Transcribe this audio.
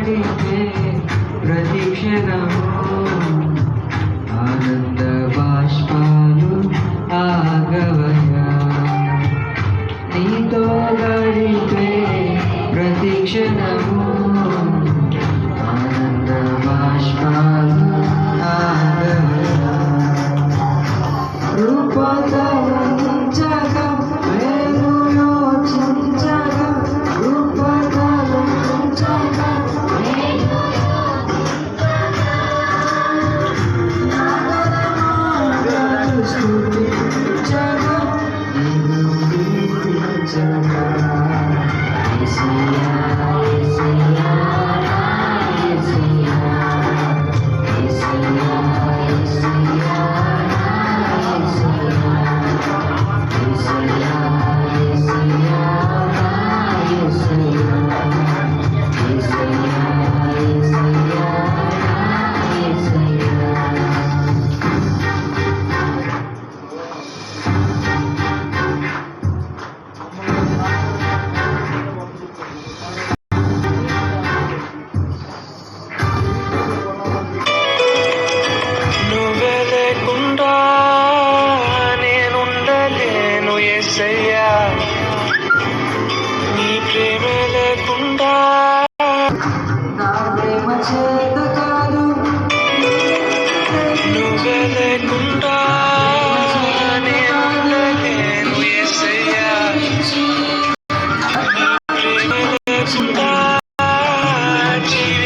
करेंगे प्रतीक्षणमो आनन्दबाष्पानु आगवय प्रतीक्षण Yeah. నీ ప్రేమ లేకుండా నా ప్రేమ చేత కాదు. నువ్వే లేకుండా జీవ